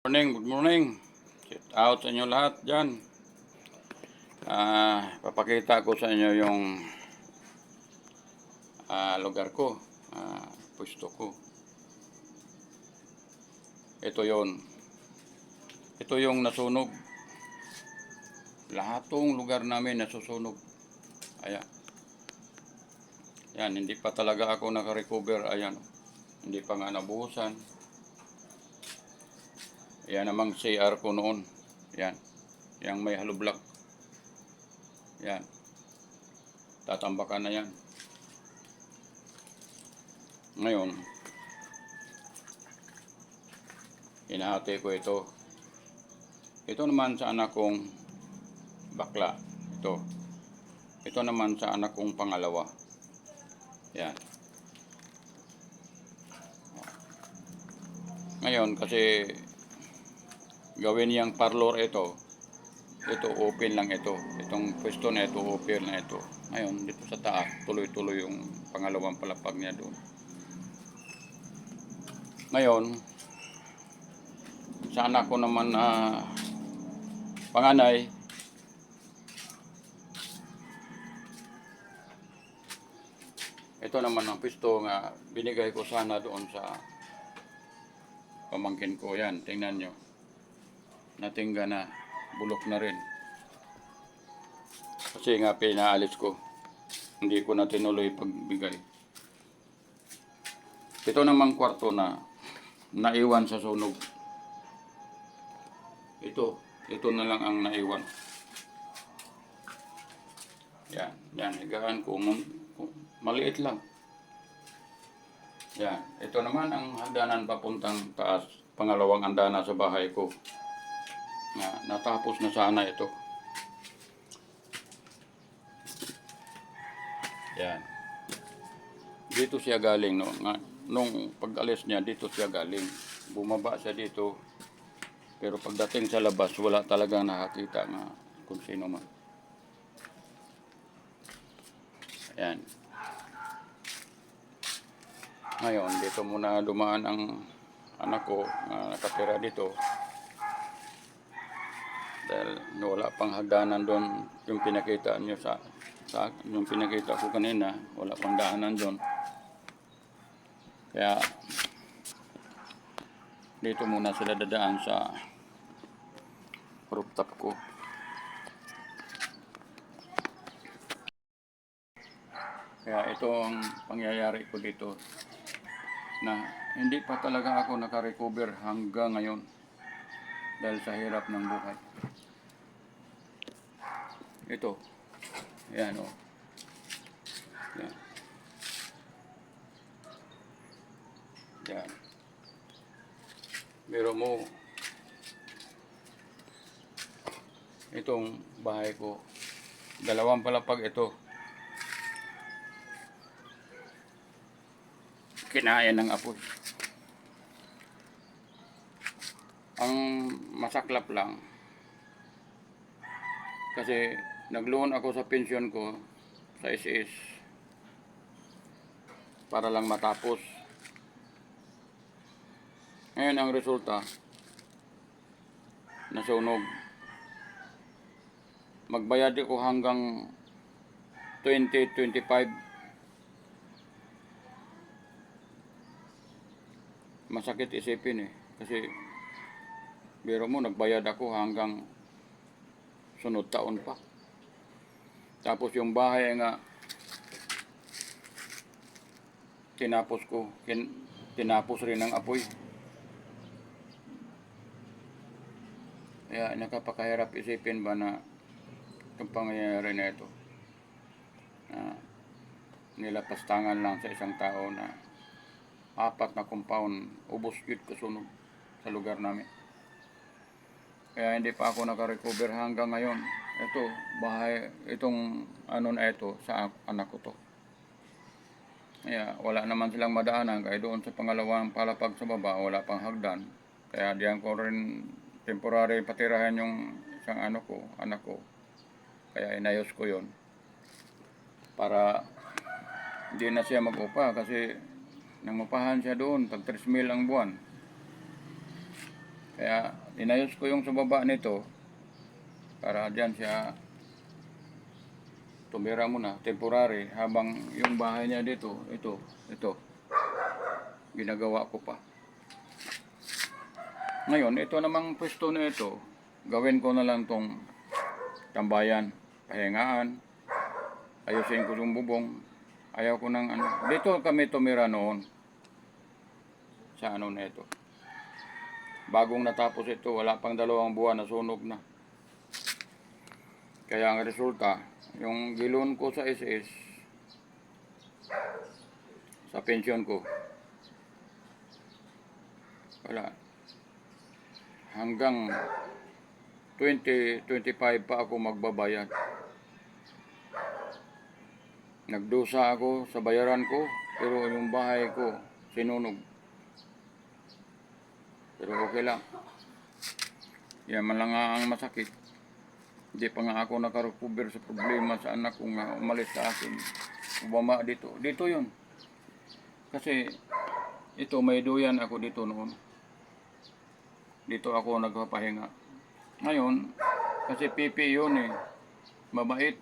morning, good morning. Shout out sa inyo lahat dyan. Ah, papakita ko sa inyo yung ah, lugar ko, ah, pwesto ko. Ito yon. Ito yung nasunog. Lahat tong lugar namin nasusunog. Ayan. Yan, hindi pa talaga ako nakarecover. Ayan. Hindi pa nga nabuhusan. Yan namang CR ko noon. Yan. Yang may hollow block. Yan. Tatambakan na yan. Ngayon, hinahati ko ito. Ito naman sa anak kong bakla. Ito. Ito naman sa anak kong pangalawa. Yan. Ngayon, kasi gawin niyang parlor ito, ito open lang ito. Itong pwesto na ito, open na ito. Ngayon, dito sa taas, tuloy-tuloy yung pangalawang palapag niya doon. Ngayon, sa anak ko naman na panganay, ito naman ang pwesto nga binigay ko sana doon sa pamangkin ko yan. Tingnan nyo natingga na bulok na rin. Kasi nga pinaalis ko. Hindi ko na tinuloy pagbigay. Ito namang kwarto na naiwan sa sunog. Ito, ito na lang ang naiwan. Yan, yan, higaan ko. Maliit lang. Yan, ito naman ang hagdanan papuntang taas. Pangalawang andana sa bahay ko na natapos na sana ito. Yan. Dito siya galing no. Nga, nung pag-alis niya dito siya galing. Bumaba siya dito. Pero pagdating sa labas wala talagang nakakita nga kung sino man. Ayan. Ngayon, dito muna dumaan ang anak ko na nakatira dito dahil wala pang hagdanan doon yung pinakita niyo sa, sa yung pinakita ko kanina wala pang daanan doon kaya dito muna sila dadaan sa rooftop ko kaya ito ang pangyayari ko dito na hindi pa talaga ako nakarecover hanggang ngayon dahil sa hirap ng buhay. Ito. Yan o. Yan. Yan. Pero mo, itong bahay ko, dalawang palapag ito. Kinaya ng apoy. Ang masaklap lang, kasi nag-loan ako sa pension ko sa SS para lang matapos. Ngayon ang resulta, nasunog. Magbayad ako hanggang 2025 masakit isipin eh. Kasi, biro mo, nagbayad ako hanggang sunod taon pa. Tapos yung bahay nga, tinapos ko, kin, tinapos rin ng apoy. Kaya nakapakahirap isipin ba na itong pangyayari na ito. Na nilapastangan lang sa isang tao na apat na compound ubos yun kasunog sa lugar namin. Kaya hindi pa ako nakarecover hanggang ngayon. Ito, bahay, itong ano na ito sa anak ko to. Kaya wala naman silang madaanan kaya doon sa pangalawang palapag sa baba wala pang hagdan. Kaya diyan ko rin temporary patirahan yung isang ano ko, anak ko. Kaya inayos ko yon para hindi na siya mag-upa kasi nangupahan siya doon pag 3 mil ang buwan. Kaya inayos ko yung sa baba nito para dyan siya tumira muna, temporary, habang yung bahay niya dito, ito, ito, ginagawa ko pa. Ngayon, ito namang pwesto na ito, gawin ko na lang tong tambayan, pahingaan, ayusin ko yung bubong, ayaw ko ng ano. Dito kami tumira noon, sa ano na ito. Bagong natapos ito, wala pang dalawang buwan, nasunog na. Kaya ang resulta, yung gilon ko sa SS, sa pension ko, wala. Hanggang 2025 pa ako magbabayad. Nagdusa ako sa bayaran ko, pero yung bahay ko, sinunog. Pero okay lang. Yan man lang ang masakit. Hindi pa nga ako nakarecover sa problema sa anak ko nga umalis sa akin. Bumama dito. Dito yun. Kasi ito may duyan ako dito noon. Dito ako nagpapahinga. Ngayon, kasi pipi yun eh. Mabait.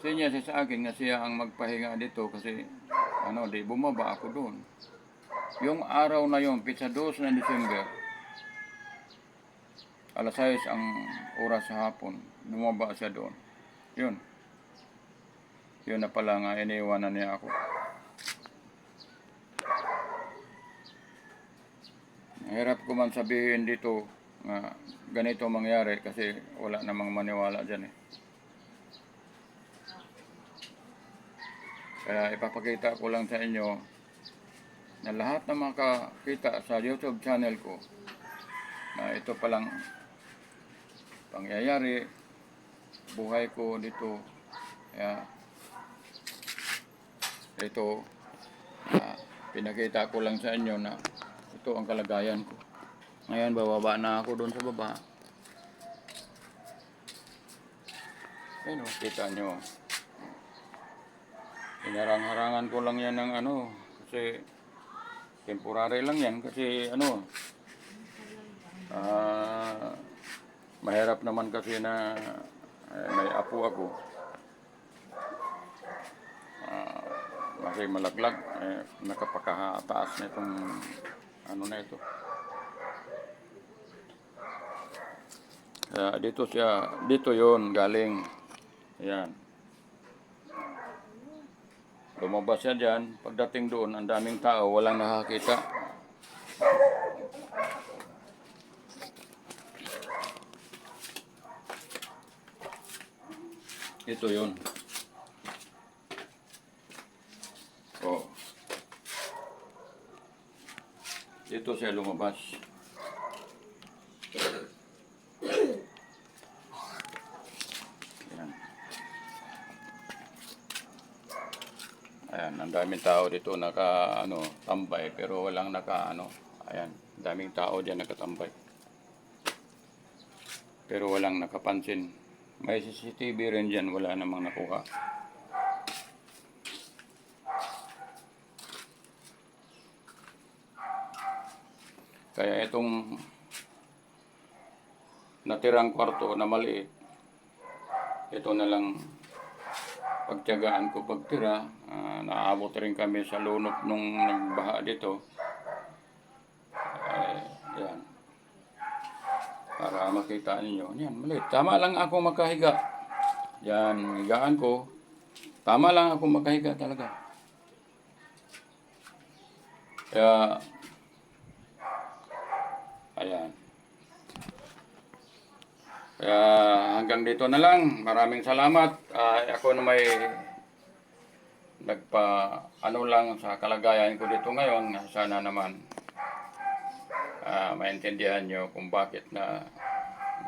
Sinya siya sa akin nga siya ang magpahinga dito kasi ano, di bumaba ako doon. Yung araw na yun, pizza 2 na December, alas 6 ang oras sa hapon, bumaba siya doon. Yun. Yun na pala nga, iniwanan niya ako. Hirap ko man sabihin dito nga ganito mangyari kasi wala namang maniwala dyan eh. Kaya ipapakita ko lang sa inyo na lahat na makakita sa YouTube channel ko na ito palang pangyayari buhay ko dito. Kaya ito ah, pinakita ko lang sa inyo na ito ang kalagayan ko. Ngayon bababa na ako doon sa baba. Ayun o kita nyo. Inarang-harangan ko lang yan ng ano, kasi temporary lang yan. Kasi ano, ah mahirap naman kasi na eh, may apo ako. Ah, kasi malaglag, eh, nakapakataas na itong ano na ito. Kaya dito siya, dito yon galing. Ayan. Lumabas siya dyan. Pagdating doon, ang daming tao, walang nakakita. Ito yun. Oh. Dito siya lumabas. Yan. Ayan, ang daming tao dito naka ano, tambay pero walang naka ano. Ayan, daming tao diyan nakatambay. Pero walang nakapansin. May CCTV rin diyan, wala namang nakuha. Kaya itong natirang kwarto na maliit, ito na lang pagtiyagaan ko pagtira. Ah, naabot rin kami sa lunok nung nagbaha dito. Ay, yan. Para makita ninyo. Yan, maliit. Tama lang ako makahiga. Yan, higaan ko. Tama lang ako makahiga talaga. Kaya, ayan. Kaya hanggang dito na lang. Maraming salamat. Ah, ako na may nagpa ano lang sa kalagayan ko dito ngayon. Sana naman ah, maintindihan nyo kung bakit na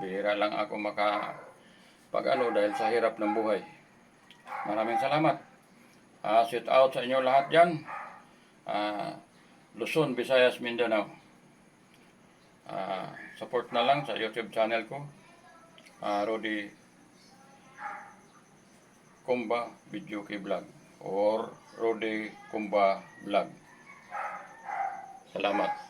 bihira lang ako maka pag dahil sa hirap ng buhay. Maraming salamat. Ah, shout out sa inyo lahat dyan. Ah, Luzon, Visayas, Mindanao. Ah, support na lang sa YouTube channel ko. Ah, Rodi Kumba Video Key Vlog or Rodi Kumba Vlog. Salamat.